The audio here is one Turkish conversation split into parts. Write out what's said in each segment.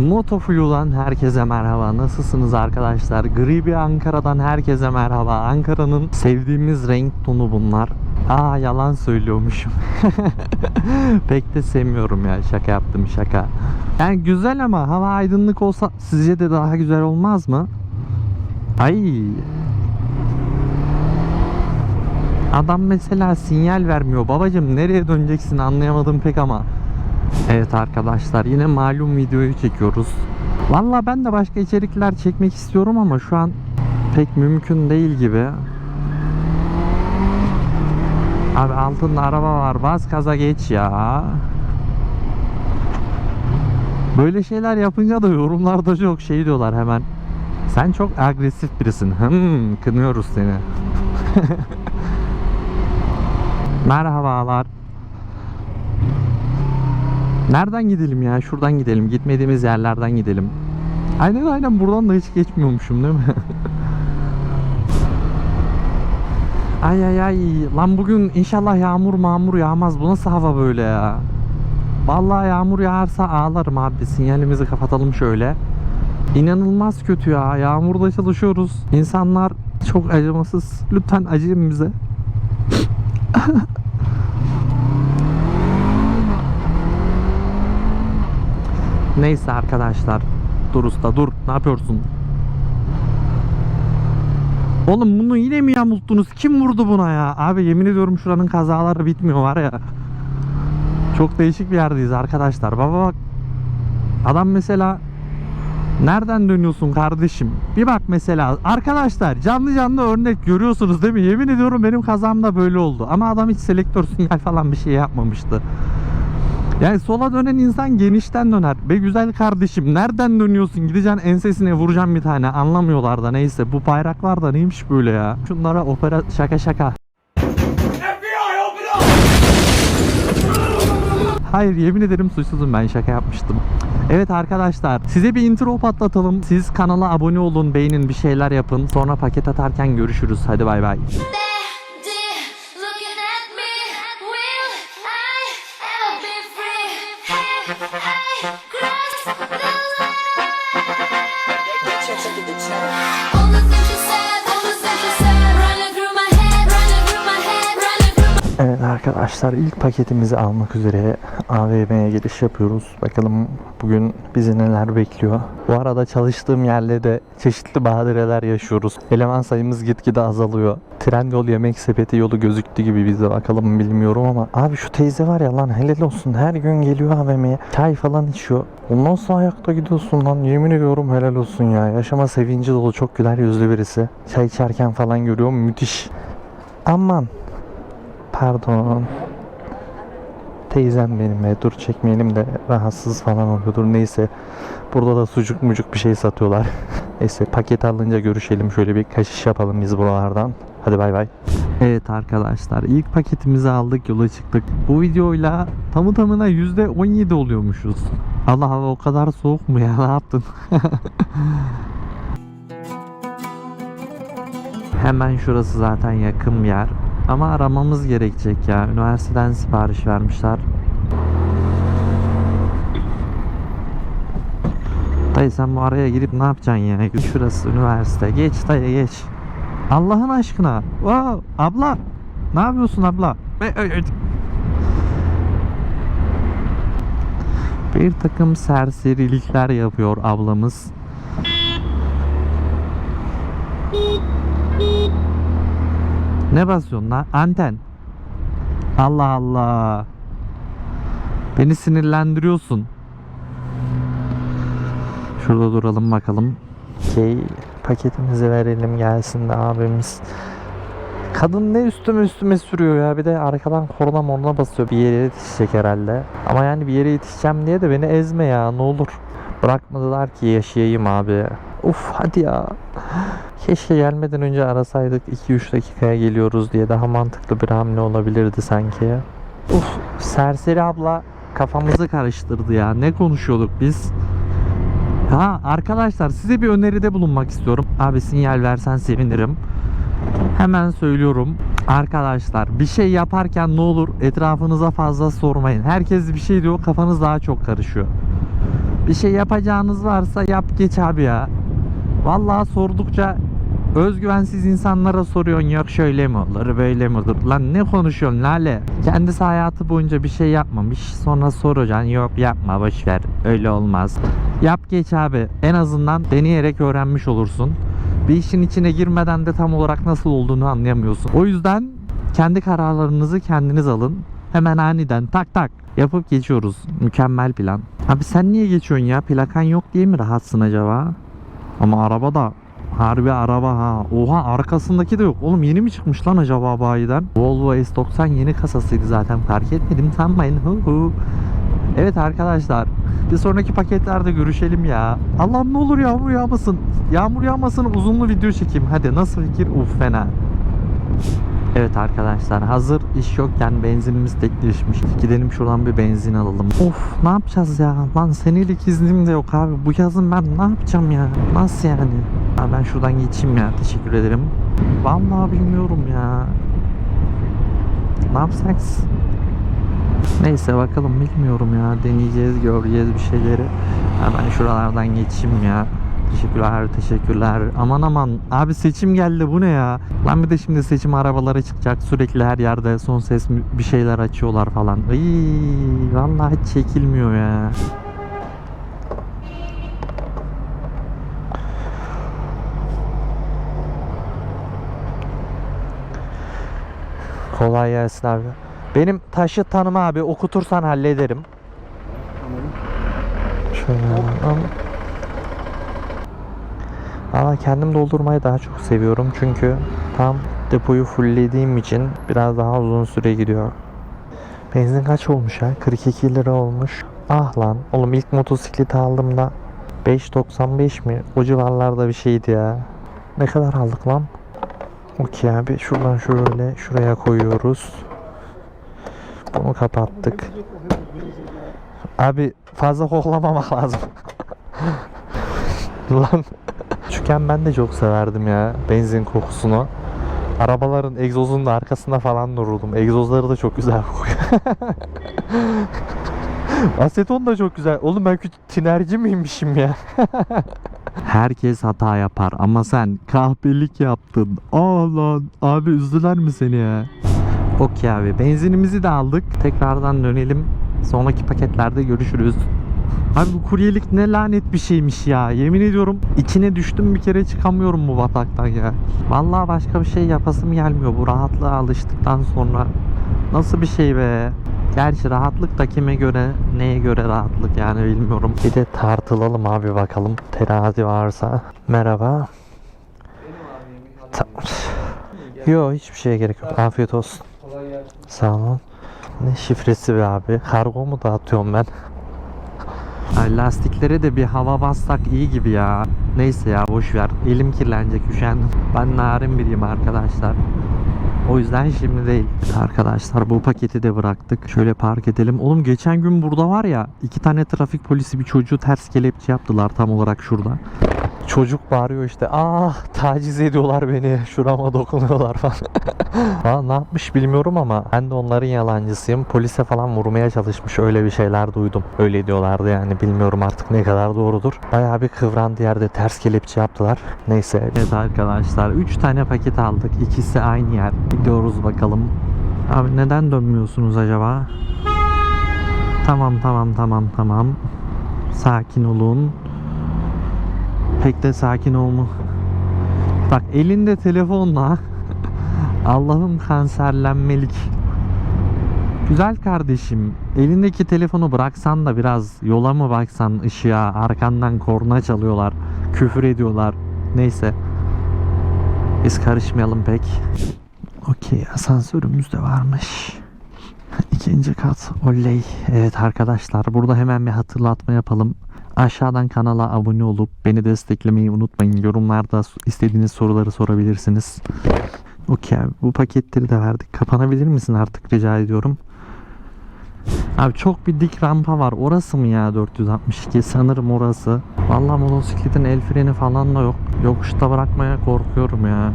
Motoflu'dan herkese merhaba. Nasılsınız arkadaşlar? Gri bir Ankara'dan herkese merhaba. Ankara'nın sevdiğimiz renk tonu bunlar. Aa yalan söylüyormuşum. Pek de sevmiyorum ya. Şaka yaptım şaka. Yani güzel ama hava aydınlık olsa sizce de daha güzel olmaz mı? Ay. Adam mesela sinyal vermiyor. Babacım nereye döneceksin anlayamadım pek ama. Evet arkadaşlar yine malum videoyu çekiyoruz. Valla ben de başka içerikler çekmek istiyorum ama şu an pek mümkün değil gibi. Abi altında araba var bas kaza geç ya. Böyle şeyler yapınca da yorumlarda çok şey diyorlar hemen. Sen çok agresif birisin. Hmm, kınıyoruz seni. Merhabalar. Nereden gidelim ya? Şuradan gidelim. Gitmediğimiz yerlerden gidelim. Aynen aynen buradan da hiç geçmiyormuşum değil mi? ay ay ay. Lan bugün inşallah yağmur mağmur yağmaz. Bu nasıl hava böyle ya? Vallahi yağmur yağarsa ağlarım abi. Sinyalimizi kapatalım şöyle. İnanılmaz kötü ya. Yağmurda çalışıyoruz. İnsanlar çok acımasız. Lütfen acıyın bize. Neyse arkadaşlar. Dur usta dur. Ne yapıyorsun? Oğlum bunu yine mi yamulttunuz? Kim vurdu buna ya? Abi yemin ediyorum şuranın kazaları bitmiyor var ya. Çok değişik bir yerdeyiz arkadaşlar. Baba bak. Adam mesela Nereden dönüyorsun kardeşim? Bir bak mesela arkadaşlar canlı canlı örnek görüyorsunuz değil mi? Yemin ediyorum benim kazamda böyle oldu. Ama adam hiç selektör sinyal falan bir şey yapmamıştı. Yani sola dönen insan genişten döner. Be güzel kardeşim nereden dönüyorsun? Gideceksin ensesine vuracaksın bir tane. Anlamıyorlar da neyse. Bu bayraklar da neymiş böyle ya? Şunlara opera şaka şaka. Hayır yemin ederim suçsuzum ben şaka yapmıştım. Evet arkadaşlar size bir intro patlatalım. Siz kanala abone olun, beğenin bir şeyler yapın. Sonra paket atarken görüşürüz. Hadi bay bay. Arkadaşlar ilk paketimizi almak üzere AVM'ye giriş yapıyoruz. Bakalım bugün bizi neler bekliyor. Bu arada çalıştığım yerle de çeşitli badireler yaşıyoruz. Eleman sayımız gitgide azalıyor. Trendyol yemek sepeti yolu gözüktü gibi bize bakalım bilmiyorum ama abi şu teyze var ya lan helal olsun her gün geliyor AVM'ye çay falan içiyor. Ondan sonra ayakta gidiyorsun lan yemin ediyorum helal olsun ya. Yaşama sevinci dolu çok güler yüzlü birisi. Çay içerken falan görüyorum müthiş. Aman Pardon. Teyzem benim be. Dur çekmeyelim de rahatsız falan oluyordur. Neyse. Burada da sucuk mucuk bir şey satıyorlar. Neyse paket alınca görüşelim. Şöyle bir kaşış yapalım biz buralardan. Hadi bay bay. Evet arkadaşlar ilk paketimizi aldık yola çıktık. Bu videoyla tamı tamına %17 oluyormuşuz. Allah hava o kadar soğuk mu ya ne yaptın? Hemen şurası zaten yakın bir yer. Ama aramamız gerekecek ya. Üniversiteden sipariş vermişler. Dayı sen bu araya girip ne yapacaksın ya? Şurası üniversite. Geç dayı geç. Allah'ın aşkına. Wow, abla. Ne yapıyorsun abla? Bir takım serserilikler yapıyor ablamız. Ne basıyorsun lan? Anten. Allah Allah. Beni sinirlendiriyorsun. Şurada duralım bakalım. Şey paketimizi verelim gelsin de abimiz. Kadın ne üstüme üstüme sürüyor ya bir de arkadan korna morna basıyor bir yere yetişecek herhalde. Ama yani bir yere yetişeceğim diye de beni ezme ya ne olur. Bırakmadılar ki yaşayayım abi. Uf hadi ya. Keşke gelmeden önce arasaydık 2-3 dakikaya geliyoruz diye daha mantıklı bir hamle olabilirdi sanki. Uf serseri abla kafamızı karıştırdı ya. Ne konuşuyorduk biz? Ha arkadaşlar size bir öneride bulunmak istiyorum. Abi sinyal versen sevinirim. Hemen söylüyorum. Arkadaşlar bir şey yaparken ne olur etrafınıza fazla sormayın. Herkes bir şey diyor kafanız daha çok karışıyor. Bir şey yapacağınız varsa yap geç abi ya. Vallahi sordukça özgüvensiz insanlara soruyorsun yok şöyle mi olur böyle mi olur? Lan ne konuşuyorsun lale? Kendisi hayatı boyunca bir şey yapmamış sonra soracaksın yok yapma boş ver öyle olmaz. Yap geç abi en azından deneyerek öğrenmiş olursun. Bir işin içine girmeden de tam olarak nasıl olduğunu anlayamıyorsun. O yüzden kendi kararlarınızı kendiniz alın. Hemen aniden tak tak yapıp geçiyoruz. Mükemmel plan. Abi sen niye geçiyorsun ya? Plakan yok diye mi rahatsın acaba ama araba da harbi araba ha. Oha arkasındaki de yok. Oğlum yeni mi çıkmış lan acaba bayiden? Volvo S90 yeni kasasıydı zaten fark etmedim sanmayın. Hu hu. Evet arkadaşlar bir sonraki paketlerde görüşelim ya. Allah'ım ne olur yağmur yağmasın. Yağmur yağmasın uzunlu video çekeyim. Hadi nasıl fikir? Uf fena. Evet arkadaşlar hazır iş yokken benzinimiz tekleşmiş. Gidelim şuradan bir benzin alalım. Of ne yapacağız ya? Lan senelik iznim de yok abi. Bu yazın ben ne yapacağım ya? Nasıl yani? Ha, ben şuradan geçeyim ya. Teşekkür ederim. Vallahi bilmiyorum ya. Ne yapsak? Neyse bakalım bilmiyorum ya. Deneyeceğiz, göreceğiz bir şeyleri. Hemen şuralardan geçeyim ya. Teşekkürler, teşekkürler. Aman aman. Abi seçim geldi bu ne ya? Lan bir de şimdi seçim arabaları çıkacak. Sürekli her yerde son ses bir şeyler açıyorlar falan. Iy, vallahi hiç çekilmiyor ya. Kolay gelsin abi. Benim taşı tanım abi okutursan hallederim. Şöyle al. Valla kendim doldurmayı daha çok seviyorum çünkü tam depoyu fulllediğim için biraz daha uzun süre gidiyor. Benzin kaç olmuş ya? 42 lira olmuş. Ah lan oğlum ilk motosikleti aldığımda 5.95 mi? O civarlarda bir şeydi ya. Ne kadar aldık lan? Okey abi şuradan şöyle şuraya koyuyoruz. Bunu kapattık. Abi fazla koklamamak lazım. Lan. Küçükken ben de çok severdim ya benzin kokusunu. Arabaların egzozunun da arkasında falan dururdum. Egzozları da çok güzel kokuyor. Aseton da çok güzel. Oğlum ben küçük tinerci miymişim ya? Herkes hata yapar ama sen kahpelik yaptın. Aa lan abi üzdüler mi seni ya? Okey abi benzinimizi de aldık. Tekrardan dönelim. Sonraki paketlerde görüşürüz. Abi bu kuryelik ne lanet bir şeymiş ya. Yemin ediyorum içine düştüm bir kere çıkamıyorum bu bataktan ya. Vallahi başka bir şey yapasım gelmiyor bu rahatlığa alıştıktan sonra. Nasıl bir şey be? Gerçi rahatlık da kime göre neye göre rahatlık yani bilmiyorum. Bir de tartılalım abi bakalım terazi varsa. Merhaba. Ta- Yo hiçbir şeye gerek yok. Afiyet olsun. Sağ olun. Ne şifresi be abi? Kargo mu dağıtıyorum ben? Ay, lastiklere de bir hava bassak iyi gibi ya. Neyse ya boş ver. Elim kirlenecek üşendim. Ben narin biriyim arkadaşlar. O yüzden şimdi değil. Arkadaşlar bu paketi de bıraktık. Şöyle park edelim. Oğlum geçen gün burada var ya iki tane trafik polisi bir çocuğu ters kelepçe yaptılar tam olarak şurada. Çocuk bağırıyor işte. Ah taciz ediyorlar beni. Şurama dokunuyorlar falan. Aa, ne yapmış bilmiyorum ama ben de onların yalancısıyım. Polise falan vurmaya çalışmış. Öyle bir şeyler duydum. Öyle diyorlardı yani. Bilmiyorum artık ne kadar doğrudur. Bayağı bir kıvrandı yerde ters kelepçe yaptılar. Neyse. Evet arkadaşlar 3 tane paket aldık. İkisi aynı yer. Gidiyoruz bakalım. Abi neden dönmüyorsunuz acaba? Tamam tamam tamam tamam. Sakin olun. Pek de sakin olma. Bak elinde telefonla Allah'ım kanserlenmelik. Güzel kardeşim, elindeki telefonu bıraksan da biraz yola mı baksan ışığa, arkandan korna çalıyorlar, küfür ediyorlar. Neyse. Biz karışmayalım pek. Okey, asansörümüz de varmış. İkinci kat, oley. Evet arkadaşlar, burada hemen bir hatırlatma yapalım. Aşağıdan kanala abone olup beni desteklemeyi unutmayın. Yorumlarda istediğiniz soruları sorabilirsiniz. Okey bu paketleri de verdik. Kapanabilir misin artık rica ediyorum. Abi çok bir dik rampa var. Orası mı ya 462? Sanırım orası. Vallahi motosikletin el freni falan da yok. Yokuşta bırakmaya korkuyorum ya.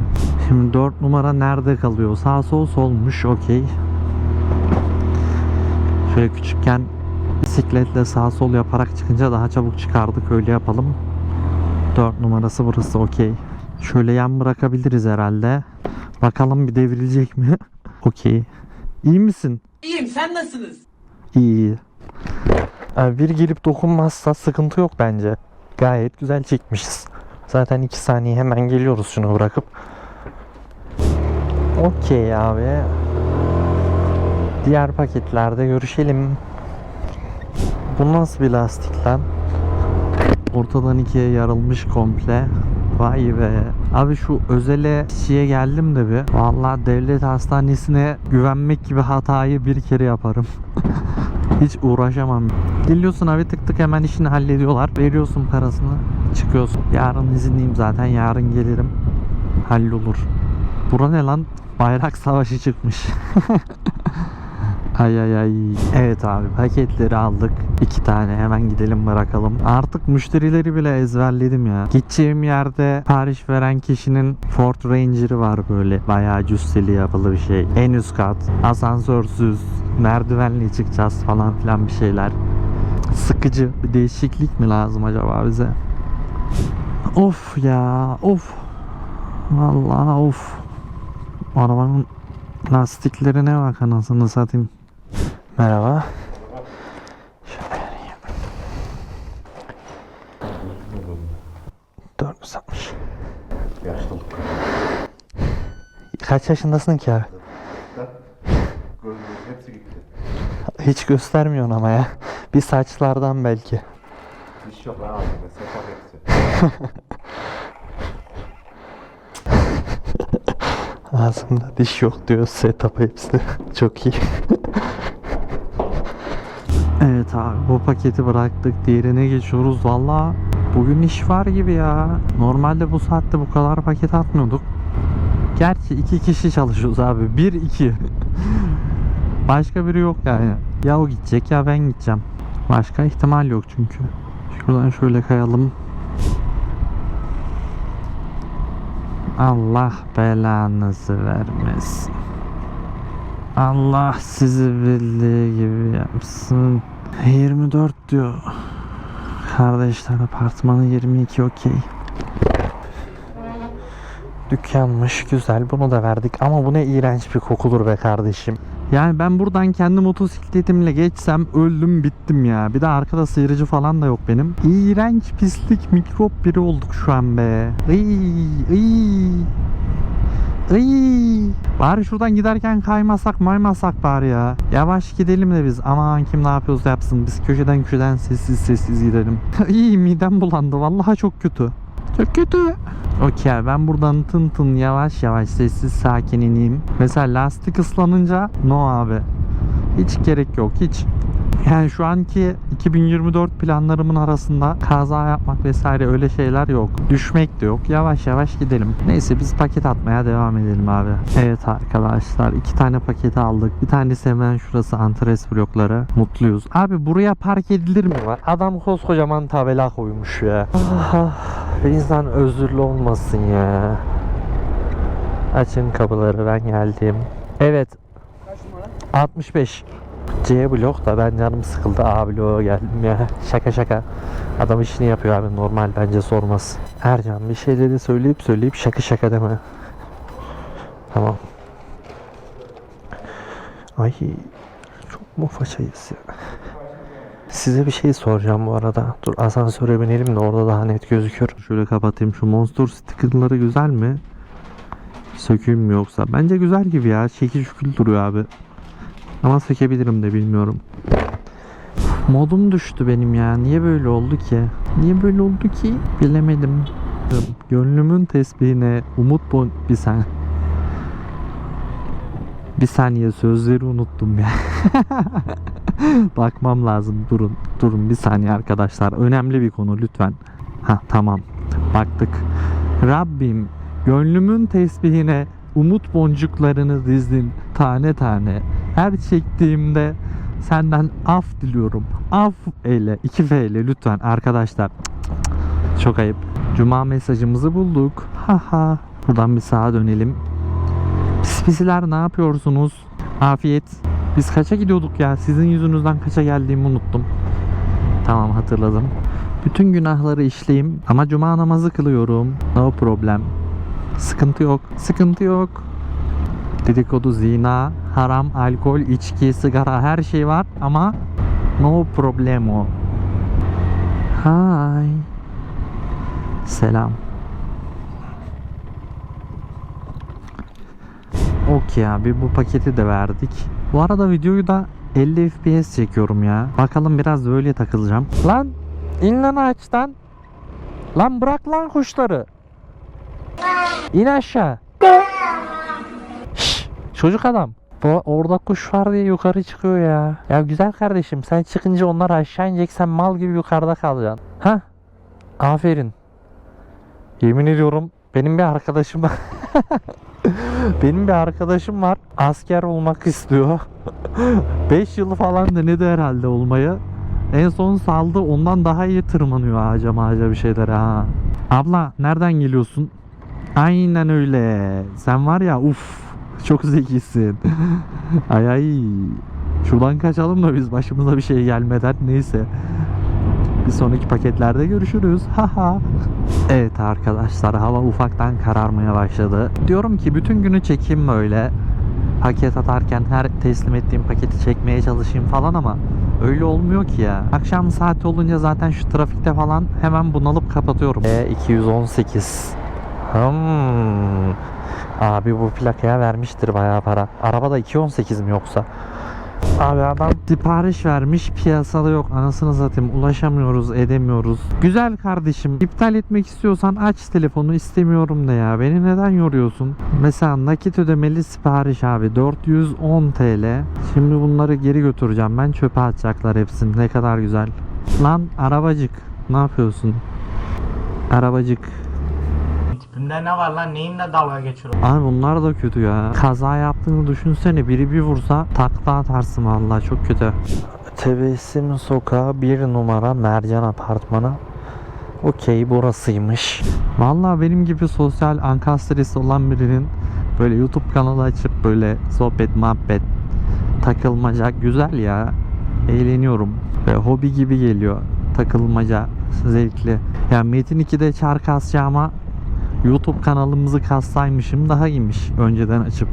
Şimdi 4 numara nerede kalıyor? Sağ sol solmuş. Okey. Şöyle küçükken Bisikletle sağ sol yaparak çıkınca daha çabuk çıkardık. Öyle yapalım. 4 numarası burası okey. Şöyle yan bırakabiliriz herhalde. Bakalım bir devrilecek mi? okey. İyi misin? İyiyim sen nasılsınız? İyi iyi. Abi bir girip dokunmazsa sıkıntı yok bence. Gayet güzel çekmişiz. Zaten 2 saniye hemen geliyoruz şunu bırakıp. Okey abi. Diğer paketlerde görüşelim. Bu nasıl bir lastik lan? Ortadan ikiye yarılmış komple. Vay be. Abi şu özele kişiye geldim de bir. Vallahi devlet hastanesine güvenmek gibi hatayı bir kere yaparım. Hiç uğraşamam. Geliyorsun abi tık tık hemen işini hallediyorlar. Veriyorsun parasını çıkıyorsun. Yarın izinliyim zaten yarın gelirim. Hallolur. Bura ne lan? Bayrak savaşı çıkmış. Ay ay ay. Evet abi paketleri aldık. iki tane hemen gidelim bırakalım. Artık müşterileri bile ezberledim ya. Gideceğim yerde Paris veren kişinin Ford Ranger'ı var böyle. Bayağı cüsseli yapılı bir şey. En üst kat. Asansörsüz. Merdivenle çıkacağız falan filan bir şeyler. Sıkıcı. Bir değişiklik mi lazım acaba bize? Of ya. Of. Vallahi of. Arabanın lastiklerine bak anasını satayım. Merhaba. Şöyle vereyim. 460. Yaşlılık. Kaç yaşındasın ki abi? Hepsi gitti. Hiç göstermiyorsun ama ya. Bir saçlardan belki. Diş yok ağzımda. Sefa hepsi. Ağzımda diş yok diyor setup hepsi. Çok iyi. Evet abi bu paketi bıraktık. Diğerine geçiyoruz. Valla bugün iş var gibi ya. Normalde bu saatte bu kadar paket atmıyorduk. Gerçi iki kişi çalışıyoruz abi. Bir iki. Başka biri yok yani. Ya o gidecek ya ben gideceğim. Başka ihtimal yok çünkü. Şuradan şöyle kayalım. Allah belanızı vermesin. Allah sizi bildiği gibi yapsın. 24 diyor. Kardeşler apartmanı 22 okey. Dükkanmış güzel bunu da verdik ama bu ne iğrenç bir kokulur be kardeşim. Yani ben buradan kendi motosikletimle geçsem öldüm bittim ya. Bir de arkada sıyırıcı falan da yok benim. İğrenç pislik mikrop biri olduk şu an be. Iy, iy. Iy. Bari şuradan giderken kaymasak maymasak bari ya. Yavaş gidelim de biz. Aman kim ne yapıyorsa yapsın. Biz köşeden köşeden sessiz sessiz gidelim. İyi midem bulandı. Vallahi çok kötü. Çok kötü. Okey ben buradan tın tın yavaş yavaş sessiz sakin ineyim. Mesela lastik ıslanınca no abi. Hiç gerek yok hiç. Yani şu anki 2024 planlarımın arasında kaza yapmak vesaire öyle şeyler yok. Düşmek de yok. Yavaş yavaş gidelim. Neyse biz paket atmaya devam edelim abi. Evet arkadaşlar iki tane paketi aldık. Bir tanesi hemen şurası Antares blokları. Mutluyuz. Abi buraya park edilir mi var? Adam koskocaman tabela koymuş ya. Ah, ah. İnsan özürlü olmasın ya. Açın kapıları ben geldim. Evet. 65. C blok da ben canım sıkıldı A bloğa geldim ya. Şaka şaka. Adam işini yapıyor abi normal bence sormaz. Ercan bir şeyleri söyleyip söyleyip şaka şaka deme. Tamam. Ay çok mu façayız ya. Size bir şey soracağım bu arada. Dur asansöre binelim de orada daha net gözüküyor. Şöyle kapatayım. Şu monster stickerları güzel mi? Sökeyim mi yoksa? Bence güzel gibi ya. Şekil şükül duruyor abi. Ama sökebilirim de bilmiyorum. Modum düştü benim ya. Niye böyle oldu ki? Niye böyle oldu ki? Bilemedim. Gönlümün tesbihine umut bon... Bir sen. Bir saniye sözleri unuttum ya. Bakmam lazım. Durun. Durun bir saniye arkadaşlar. Önemli bir konu lütfen. Ha tamam. Baktık. Rabbim gönlümün tesbihine umut boncuklarını dizdin tane tane. Her çektiğimde senden af diliyorum. Af eyle. 2 F ile lütfen arkadaşlar. Çok ayıp. Cuma mesajımızı bulduk. Haha. Buradan bir sağa dönelim. Pis pisiler ne yapıyorsunuz? Afiyet. Biz kaça gidiyorduk ya? Sizin yüzünüzden kaça geldiğimi unuttum. Tamam hatırladım. Bütün günahları işleyeyim ama cuma namazı kılıyorum. No problem. Sıkıntı yok. Sıkıntı yok. Dedikodu, zina, haram, alkol, içki, sigara her şey var ama no problemo. Hi. Selam. Okey abi bu paketi de verdik. Bu arada videoyu da 50 FPS çekiyorum ya. Bakalım biraz böyle takılacağım. Lan in lan ağaçtan. Lan bırak lan kuşları. İn aşağı. Şş, çocuk adam. Bu orada kuş var diye yukarı çıkıyor ya. Ya güzel kardeşim sen çıkınca onlar aşağı inecek sen mal gibi yukarıda kalacaksın. Ha? Aferin. Yemin ediyorum benim bir arkadaşım benim bir arkadaşım var. Asker olmak istiyor. 5 yıl falan denedi herhalde olmayı. En son saldı ondan daha iyi tırmanıyor ağaca mağaca bir şeyler ha. Abla nereden geliyorsun? Aynen öyle. Sen var ya uf çok zekisin. ay ay. Şuradan kaçalım da biz başımıza bir şey gelmeden neyse. Bir sonraki paketlerde görüşürüz. Haha. evet arkadaşlar hava ufaktan kararmaya başladı. Diyorum ki bütün günü çekeyim böyle. Paket atarken her teslim ettiğim paketi çekmeye çalışayım falan ama öyle olmuyor ki ya. Akşam saati olunca zaten şu trafikte falan hemen bunalıp kapatıyorum. E 218. Hmm. Abi bu plakaya vermiştir bayağı para. Arabada 218 mi yoksa? Abi adam sipariş vermiş piyasada yok anasını satayım ulaşamıyoruz edemiyoruz. Güzel kardeşim iptal etmek istiyorsan aç telefonu istemiyorum de ya beni neden yoruyorsun? Mesela nakit ödemeli sipariş abi 410 TL. Şimdi bunları geri götüreceğim ben çöpe atacaklar hepsini ne kadar güzel. Lan arabacık ne yapıyorsun? Arabacık. Tipinde ne var lan neyinle dalga geçiyorum? Abi bunlar da kötü ya. Kaza yaptığını düşünsene biri bir vursa takla atarsın vallahi çok kötü. Tebessüm sokağı bir numara Mercan apartmanı. Okey burasıymış. Vallahi benim gibi sosyal ankastresi olan birinin böyle YouTube kanalı açıp böyle sohbet muhabbet takılmaca güzel ya. Eğleniyorum. Ve hobi gibi geliyor. Takılmaca zevkli. Yani Metin 2'de çar kasacağıma YouTube kanalımızı kassaymışım daha iyiymiş önceden açıp.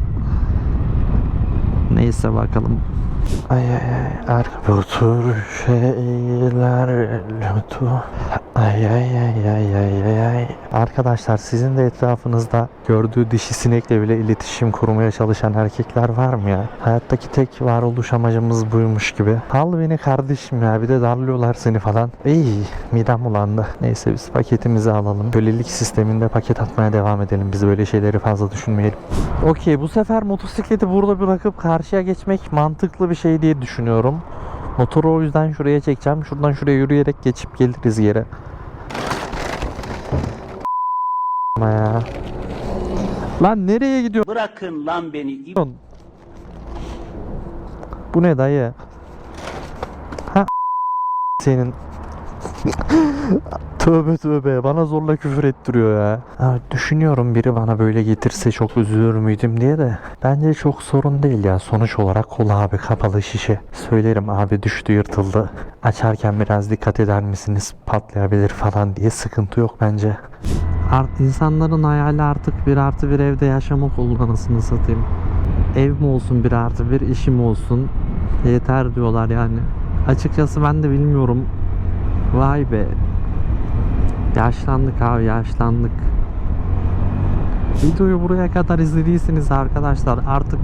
Neyse bakalım. Ay ay ay arka tür şeyler lütfu. Ay ay ay ay ay ay ay. Arkadaşlar sizin de etrafınızda gördüğü dişi sinekle bile iletişim kurmaya çalışan erkekler var mı ya? Hayattaki tek varoluş amacımız buymuş gibi. Al beni kardeşim ya bir de darlıyorlar seni falan. İyi midem bulandı. Neyse biz paketimizi alalım. Kölelik sisteminde paket atmaya devam edelim. Biz böyle şeyleri fazla düşünmeyelim. Okey bu sefer motosikleti burada bırakıp karşıya geçmek mantıklı bir şey diye düşünüyorum. Motoru o yüzden şuraya çekeceğim. Şuradan şuraya yürüyerek geçip geliriz yere. Ya. Lan nereye gidiyorsun? Bırakın lan beni. Bu ne dayı? Ha senin Tövbe tövbe bana zorla küfür ettiriyor ya. Ha, düşünüyorum biri bana böyle getirse çok üzülür müydüm diye de. Bence çok sorun değil ya. Sonuç olarak kol abi kapalı şişe. Söylerim abi düştü yırtıldı. Açarken biraz dikkat eder misiniz? Patlayabilir falan diye sıkıntı yok bence. Art, insanların hayali artık bir artı bir evde yaşamak oldu anasını satayım. Ev mi olsun bir artı bir işim olsun yeter diyorlar yani. Açıkçası ben de bilmiyorum. Vay be. Yaşlandık abi yaşlandık. Videoyu buraya kadar izlediyseniz arkadaşlar artık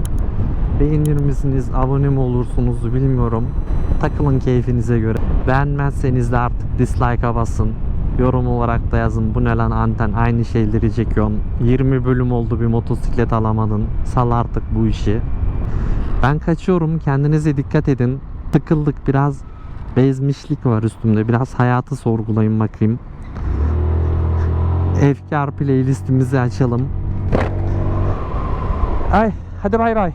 beğenir misiniz, abone mi olursunuz bilmiyorum. Takılın keyfinize göre. Beğenmezseniz de artık dislike'a basın. Yorum olarak da yazın bu ne lan anten aynı şeyleri çekiyorsun. 20 bölüm oldu bir motosiklet alamadın. Sal artık bu işi. Ben kaçıyorum kendinize dikkat edin. Tıkıldık biraz bezmişlik var üstümde. Biraz hayatı sorgulayın bakayım. Efkar playlistimizi açalım. Ay hadi bay bay.